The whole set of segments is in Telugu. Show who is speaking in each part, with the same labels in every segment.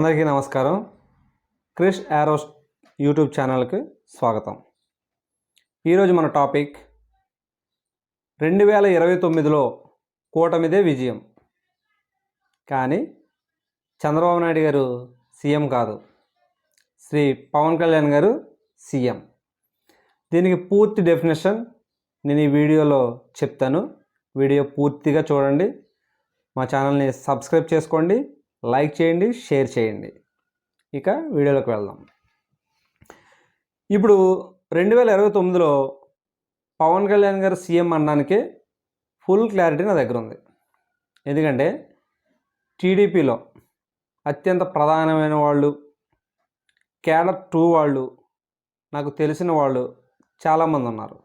Speaker 1: అందరికీ నమస్కారం. క్రిష్ యారోస్ యూట్యూబ్ ఛానల్కి స్వాగతం. ఈరోజు మన టాపిక్ రెండు వేల ఇరవై తొమ్మిదిలో కూటమిదే విజయం. కానీ చంద్రబాబు నాయుడు గారు సీఎం కాదు. శ్రీ పవన్ కళ్యాణ్ గారు సీఎం. దీనికి పూర్తి డెఫినేషన్ నేను ఈ వీడియోలో చెప్తాను. వీడియో పూర్తిగా చూడండి. మా ఛానల్ని సబ్స్క్రైబ్ చేసుకోండి. లైక్ చేయండి షేర్ చేయండి. ఇక వీడియోలోకి వెళ్దాం. ఇప్పుడు రెండు వేల ఇరవై తొమ్మిదిలో పవన్ కళ్యాణ్ గారు సీఎం అనడానికి ఫుల్ క్లారిటీ నా దగ్గర ఉంది. ఎందుకంటే టీడీపీలో అత్యంత ప్రధానమైన వాళ్ళు క్యాడర్ టూ వాళ్ళు నాకు తెలిసిన వాళ్ళు చాలామంది ఉన్నారు.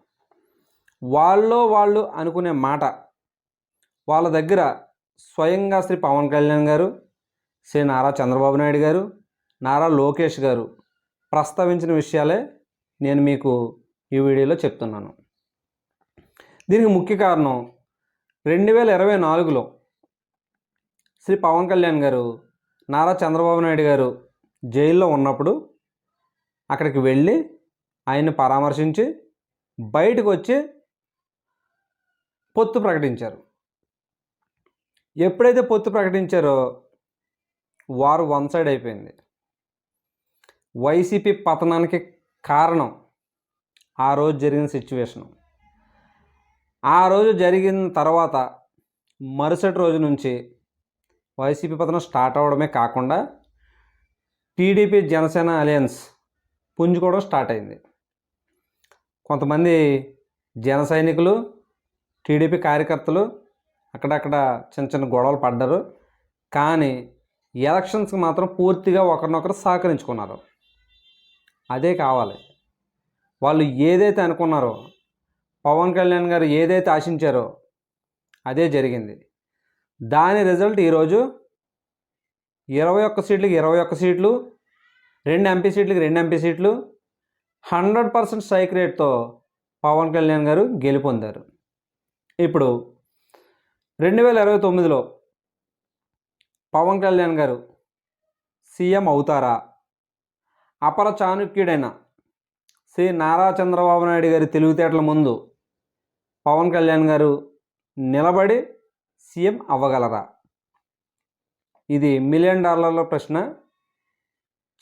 Speaker 1: వాళ్ళలో వాళ్ళు అనుకునే మాట వాళ్ళ దగ్గర స్వయంగా శ్రీ పవన్ కళ్యాణ్ గారు శ్రీ నారా చంద్రబాబు నాయుడు గారు నారా లోకేష్ గారు ప్రస్తావించిన విషయాలే నేను మీకు ఈ వీడియోలో చెప్తున్నాను. దీనికి ముఖ్య కారణం రెండు వేల ఇరవై నాలుగులో శ్రీ పవన్ కళ్యాణ్ గారు నారా చంద్రబాబు నాయుడు గారు జైల్లో ఉన్నప్పుడు అక్కడికి వెళ్ళి ఆయన్ని పరామర్శించి బయటకు వచ్చి పొత్తు ప్రకటించారు. ఎప్పుడైతే పొత్తు ప్రకటించారో వారు వన్ సైడ్ అయిపోయింది. వైసీపీ పతనానికి కారణం ఆ రోజు జరిగిన సిచ్యువేషను ఆ రోజు జరిగిన తర్వాత మరుసటి రోజు నుంచి వైసీపీ పతనం స్టార్ట్ అవ్వడమే కాకుండా టీడీపీ జనసేన అలయన్స్ పుంజుకోవడం స్టార్ట్ అయింది. కొంతమంది జన సైనికులు టీడీపీ కార్యకర్తలు అక్కడక్కడ చిన్న చిన్న గొడవలు పడ్డారు. కానీ ఎలక్షన్స్కి మాత్రం పూర్తిగా ఒకరినొకరు సహకరించుకున్నారు. అదే కావాలి. వాళ్ళు ఏదైతే అనుకున్నారో పవన్ కళ్యాణ్ గారు ఏదైతే ఆశించారో అదే జరిగింది. దాని రిజల్ట్ ఈరోజు ఇరవై ఒక్క సీట్లకి ఇరవై ఒక్క సీట్లు రెండు ఎంపీ సీట్లకి రెండు ఎంపీ సీట్లు హండ్రెడ్ పర్సెంట్ స్ట్రైక్ రేట్తో పవన్ కళ్యాణ్ గారు గెలుపొందారు. ఇప్పుడు రెండు వేల ఇరవై తొమ్మిదిలో పవన్ కళ్యాణ్ గారు సీఎం అవుతారా? అపర చాణుక్యుడైన శ్రీ నారా చంద్రబాబు నాయుడు గారి తెలివితేటల ముందు పవన్ కళ్యాణ్ గారు నిలబడి సీఎం అవ్వగలరా? ఇది మిలియన్ డాలర్ల ప్రశ్న.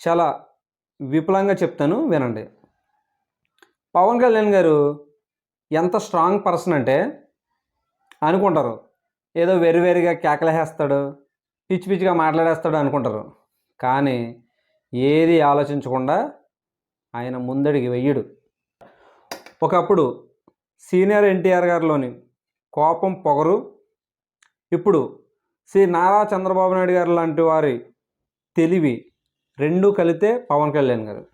Speaker 1: చాలా విపులంగా చెప్తాను వినండి. పవన్ కళ్యాణ్ గారు ఎంత స్ట్రాంగ్ పర్సన్ అంటే అనుకుంటారు. ఏదో వెరివెరిగా కేకలేసేస్తాడు పిచ్చి పిచ్చిగా మాట్లాడేస్తాడు అనుకుంటారు. కానీ ఏది ఆలోచించకుండా ఆయన ముందడికి వెయ్యడు. ఒకప్పుడు సీనియర్ ఎన్టీఆర్ గారిలోని కోపం పొగరు. ఇప్పుడు శ్రీ నారా చంద్రబాబు నాయుడు గారు లాంటి వారి తెలివి రెండూ కలితే పవన్ కళ్యాణ్ గారు.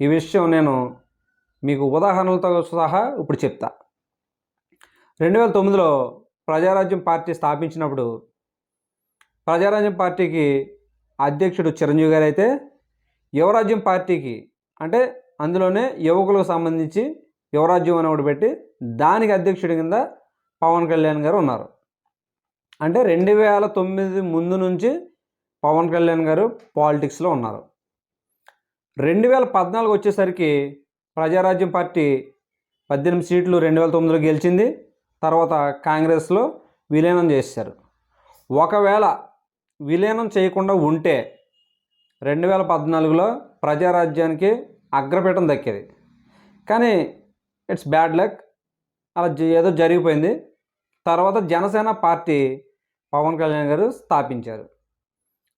Speaker 1: ఈ విషయం నేను మీకు ఉదాహరణలతో సహా ఇప్పుడు చెప్తా. రెండు వేల తొమ్మిదిలో ప్రజారాజ్యం పార్టీ స్థాపించినప్పుడు ప్రజారాజ్యం పార్టీకి అధ్యక్షుడు చిరంజీవి గారు అయితే యువరాజ్యం పార్టీకి అంటే అందులోనే యువకులకు సంబంధించి యువరాజ్యం అని ఒకటి పెట్టి దానికి అధ్యక్షుడి కింద పవన్ కళ్యాణ్ గారు ఉన్నారు. అంటే రెండు వేల తొమ్మిది ముందు నుంచి పవన్ కళ్యాణ్ గారు పాలిటిక్స్లో ఉన్నారు. రెండు వేల పద్నాలుగు వచ్చేసరికి ప్రజారాజ్యం పార్టీ పద్దెనిమిది సీట్లు రెండు వేల తొమ్మిదిలో గెలిచింది. తర్వాత కాంగ్రెస్లో విలీనం చేశారు. ఒకవేళ విలీనం చేయకుండా ఉంటే రెండు వేల పద్నాలుగులో ప్రజారాజ్యానికి అగ్రపీఠం దక్కేది. కానీ ఇట్స్ బ్యాడ్ లక్ అలా జ- ఏదో జరిగిపోయింది. తర్వాత జనసేన పార్టీ పవన్ కళ్యాణ్ గారు స్థాపించారు.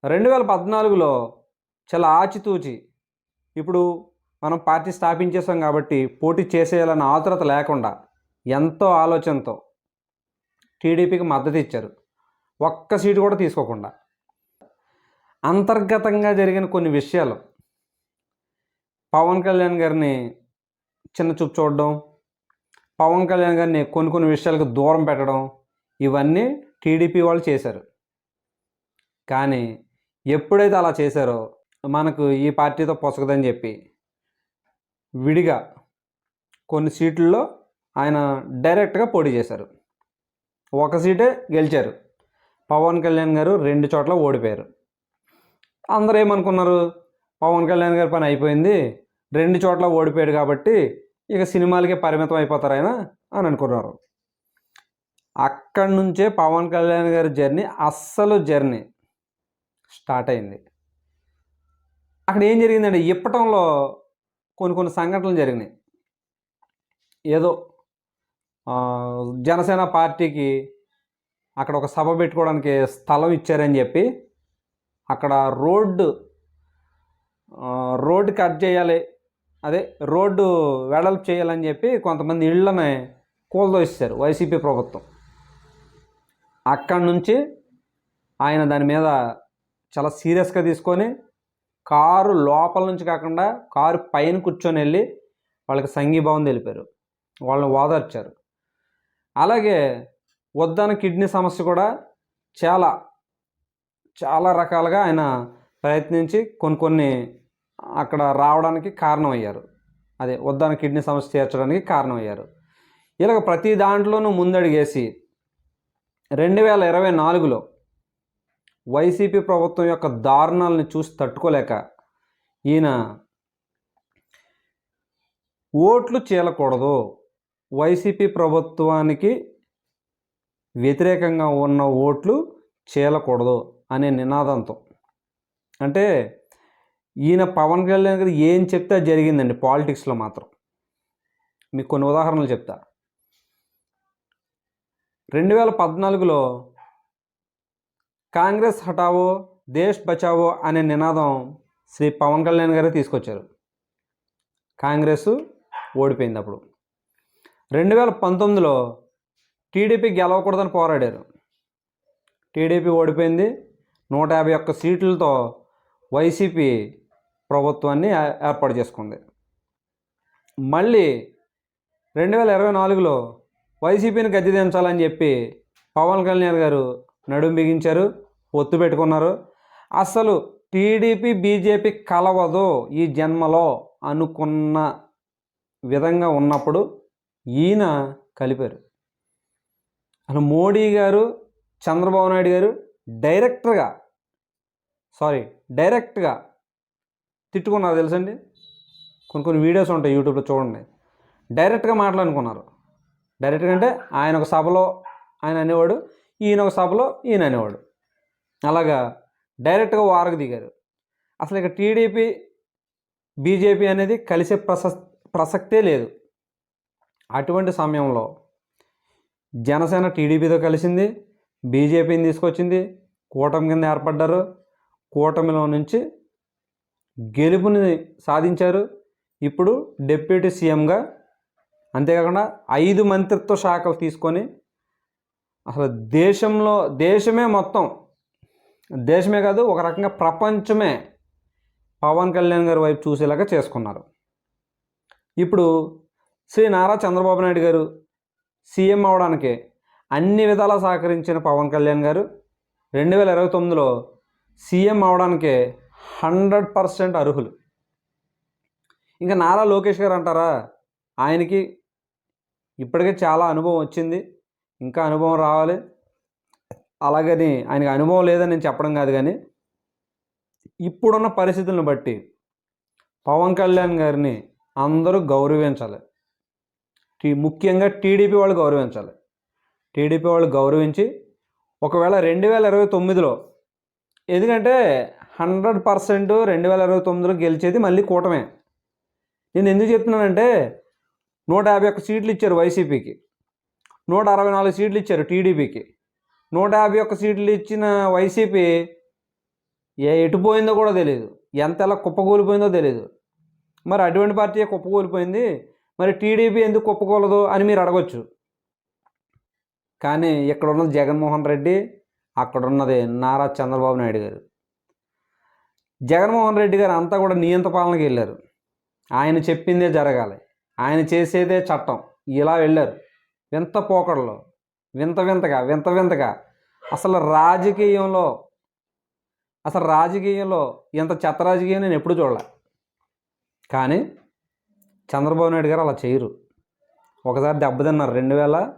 Speaker 1: రెండు వేల పద్నాలుగులో చాలా ఆచితూచి ఇప్పుడు మనం పార్టీ స్థాపించేసాం కాబట్టి పోటీ చేసేయాలన్న ఆతురత లేకుండా ఎంతో ఆలోచనతో టీడీపీకి మద్దతు ఇచ్చారు. ఒక్క సీటు కూడా తీసుకోకుండా. అంతర్గతంగా జరిగిన కొన్ని విషయాలు. పవన్ కళ్యాణ్ గారిని చిన్న చూపు చూడడం పవన్ కళ్యాణ్ గారిని కొన్ని కొన్ని విషయాలకు దూరం పెట్టడం ఇవన్నీ టీడీపీ వాళ్ళు చేశారు. కానీ ఎప్పుడైతే అలా చేశారో మనకు ఈ పార్టీతో పొసగదని చెప్పి విడిగా కొన్ని సీట్లలో ఆయన డైరెక్ట్గా పోటీ చేశారు. ఒక సీటే గెలిచారు. పవన్ కళ్యాణ్ గారు రెండు చోట్ల ఓడిపోయారు. అందరూ ఏమనుకున్నారు పవన్ కళ్యాణ్ గారి పని అయిపోయింది. రెండు చోట్ల ఓడిపోయాడు కాబట్టి ఇక సినిమాలకే పరిమితం అయిపోతారు ఆయన అని అనుకున్నారు. అక్కడి నుంచే పవన్ కళ్యాణ్ గారి జర్నీ అస్సలు జర్నీ స్టార్ట్ అయింది. అక్కడ ఏం జరిగిందంటే ఇప్పటంలో కొన్ని కొన్ని సంఘటనలు జరిగినాయి. ఏదో జనసేన పార్టీకి అక్కడ ఒక సభ పెట్టుకోవడానికి స్థలం ఇచ్చారని చెప్పి అక్కడ రోడ్డు రోడ్డు కట్ చేయాలి. అదే రోడ్డు వెడల్పు చేయాలని చెప్పి కొంతమంది ఇళ్ళని కూలదోసేశారు వైసీపీ ప్రభుత్వం. అక్కడి నుంచి ఆయన దాని మీద చాలా సీరియస్గా తీసుకొని కారు లోపల నుంచి కాకుండా కారు పైన కూర్చొని వెళ్ళి వాళ్ళకి సంఘీభావం తెలిపారు. వాళ్ళని ఓదార్చారు. అలాగే వద్దన కిడ్నీ సమస్య కూడా చాలా చాలా రకాలుగా ఆయన ప్రయత్నించి కొన్ని కొన్ని అక్కడ రావడానికి కారణమయ్యారు. అదే వద్దాన కిడ్నీ సమస్య తీర్చడానికి కారణమయ్యారు. ఇలాగ ప్రతి దాంట్లోనూ ముందడిగేసి రెండు వేల ఇరవై నాలుగులో వైసీపీ ప్రభుత్వం యొక్క దారుణాలను చూసి తట్టుకోలేక ఈయన ఓట్లు చీలకూడదు వైసీపీ ప్రభుత్వానికి వ్యతిరేకంగా ఉన్న ఓట్లు చేయకూడదు అనే నినాదంతో. అంటే ఈయన పవన్ కళ్యాణ్ గారు ఏం చెప్తే జరిగిందండి పాలిటిక్స్లో మాత్రం. మీకు కొన్ని ఉదాహరణలు చెప్తా. రెండు వేల పద్నాలుగులో కాంగ్రెస్ హటావో దేశ్ బచావో అనే నినాదం శ్రీ పవన్ కళ్యాణ్ గారే తీసుకొచ్చారు. కాంగ్రెస్ ఓడిపోయింది అప్పుడు. రెండు వేల పంతొమ్మిదిలో టీడీపీ గెలవకూడదని పోరాడారు. టీడీపీ ఓడిపోయింది. నూట యాభై ఒక్క సీట్లతో వైసీపీ ప్రభుత్వాన్ని ఏర్పాటు చేసుకుంది. మళ్ళీ రెండు వేల ఇరవై నాలుగులో వైసీపీని గద్దె దించాలని చెప్పి పవన్ కళ్యాణ్ గారు నడుం బిగించారు ఒత్తు పెట్టుకున్నారు. అసలు టీడీపీ బీజేపీ కలవదు ఈ జన్మలో అనుకున్న విధంగా ఉన్నప్పుడు ఈయన కలిపారు. అసలు మోడీ గారు చంద్రబాబు నాయుడు గారు డైరెక్ట్గా సారీ డైరెక్ట్గా తిట్టుకున్నారు తెలుసండి. కొన్ని కొన్ని వీడియోస్ ఉంటాయి యూట్యూబ్లో చూడండి. డైరెక్ట్గా మాట్లాడుకున్నారు. డైరెక్ట్గా అంటే ఆయన ఒక సభలో ఆయన అనేవాడు ఈయన ఒక సభలో ఈయన అనేవాడు. అలాగా డైరెక్ట్గా వారకు దిగారు. అసలు ఇక టీడీపీ బీజేపీ అనేది కలిసే ప్రసక్ ప్రసక్తే లేదు. అటువంటి సమయంలో జనసేన టీడీపీతో కలిసింది. బీజేపీని తీసుకొచ్చింది కూటమి కింద ఏర్పడ్డారు. కూటమిలో నుంచి గెలుపుని సాధించారు. ఇప్పుడు డిప్యూటీ సీఎంగా అంతేకాకుండా ఐదు మంత్రిత్వ శాఖలు తీసుకొని అసలు దేశంలో దేశమే మొత్తం దేశమే కాదు ఒక రకంగా ప్రపంచమే పవన్ కళ్యాణ్ గారి వైపు చూసేలాగా చేసుకున్నారు. ఇప్పుడు శ్రీ నారా చంద్రబాబు నాయుడు గారు సీఎం అవడానికి అన్ని విధాలా సహకరించిన పవన్ కళ్యాణ్ గారు రెండు వేల ఇరవై తొమ్మిదిలో సీఎం అవడానికి హండ్రెడ్ పర్సెంట్ అర్హులు. ఇంకా నారా లోకేష్ గారు అంటారా? ఆయనకి ఇప్పటికే చాలా అనుభవం వచ్చింది. ఇంకా అనుభవం రావాలి. అలాగని ఆయనకి అనుభవం లేదని నేను చెప్పడం కాదు కానీ ఇప్పుడున్న పరిస్థితులను బట్టి పవన్ కళ్యాణ్ గారిని అందరూ గౌరవించాలి. టీ ముఖ్యంగా టీడీపీ వాళ్ళు గౌరవించాలి. టీడీపీ వాళ్ళు గౌరవించి ఒకవేళ రెండు వేల ఇరవై తొమ్మిదిలో ఎందుకంటే హండ్రెడ్ పర్సెంట్ రెండు వేల ఇరవై తొమ్మిదిలో గెలిచేది మళ్ళీ కూటమే. నేను ఎందుకు చెప్తున్నానంటే నూట యాభై ఒక్క సీట్లు ఇచ్చారు వైసీపీకి నూట అరవై నాలుగు సీట్లు ఇచ్చారు టీడీపీకి నూట యాభై ఒక్క సీట్లు ఇచ్చిన వైసీపీ ఏ ఎటు పోయిందో కూడా తెలియదు ఎంత ఎలా కుప్పకూలిపోయిందో తెలియదు మరి అటువంటి పార్టీ కుప్పకూలిపోయింది? మరి టీడీపీ ఎందుకు కుప్పకూలదు అని మీరు అడగొచ్చు. కానీ ఇక్కడ ఉన్నది జగన్మోహన్ రెడ్డి అక్కడ ఉన్నది నారా చంద్రబాబు నాయుడు గారు. జగన్మోహన్ రెడ్డి గారు అంతా కూడా నియంత పాలనకి వెళ్ళారు. ఆయన చెప్పిందే జరగాలి. ఆయన చేసేదే చట్టం. ఇలా వెళ్ళారు. వింత పోకడలో. వింత వింతగా వింత వింతగా. అసలు రాజకీయంలో అసలు రాజకీయంలో ఇంత చెత్త రాజకీయం నేను ఎప్పుడు చూడలే. కానీ చంద్రబాబు నాయుడు గారు అలా చేయరు. ఒకసారి దెబ్బతిన్నారు. రెండు వేల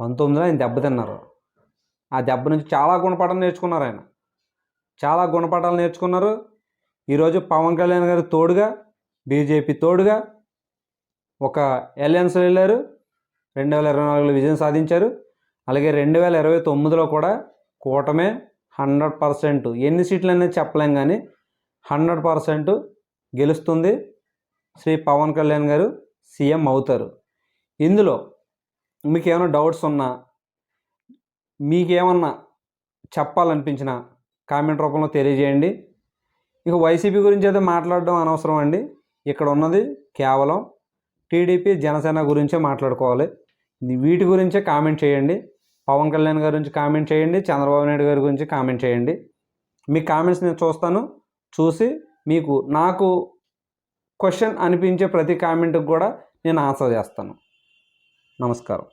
Speaker 1: పంతొమ్మిదిలో ఆయన దెబ్బతిన్నారు ఆ దెబ్బ నుంచి చాలా గుణపాఠం నేర్చుకున్నారు ఆయన. చాలా గుణపాఠాలు నేర్చుకున్నారు. ఈరోజు పవన్ కళ్యాణ్ గారు తోడుగా బీజేపీ తోడుగా ఒక అలయన్స్ వెళ్ళారు. రెండు వేల ఇరవై నాలుగులో విజయం సాధించారు. అలాగే రెండు వేల ఇరవై తొమ్మిదిలో కూడా కూటమే హండ్రెడ్ పర్సెంట్ ఎన్ని సీట్లు అనేది చెప్పలేం కానీ హండ్రెడ్ పర్సెంట్ గెలుస్తుంది. శ్రీ పవన్ కళ్యాణ్ గారు సీఎం అవుతారు. ఇందులో మీకు ఏమైనా డౌట్స్ ఉన్నా మీకేమన్నా చెప్పాలనిపించిన కామెంట్ రూపంలో తెలియజేయండి. ఇక వైసీపీ గురించి అయితే మాట్లాడడం అనవసరం అండి. ఇక్కడ ఉన్నది కేవలం టీడీపీ జనసేన గురించే మాట్లాడుకోవాలి. వీటి గురించే కామెంట్ చేయండి. పవన్ కళ్యాణ్ గారి గురించి కామెంట్ చేయండి. చంద్రబాబు నాయుడు గారి గురించి కామెంట్ చేయండి. మీ కామెంట్స్ నేను చూస్తాను. చూసి మీకు నాకు క్వశ్చన్ అనిపించే ప్రతి కామెంట్కి కూడా నేను ఆన్సర్ చేస్తాను. నమస్కారం.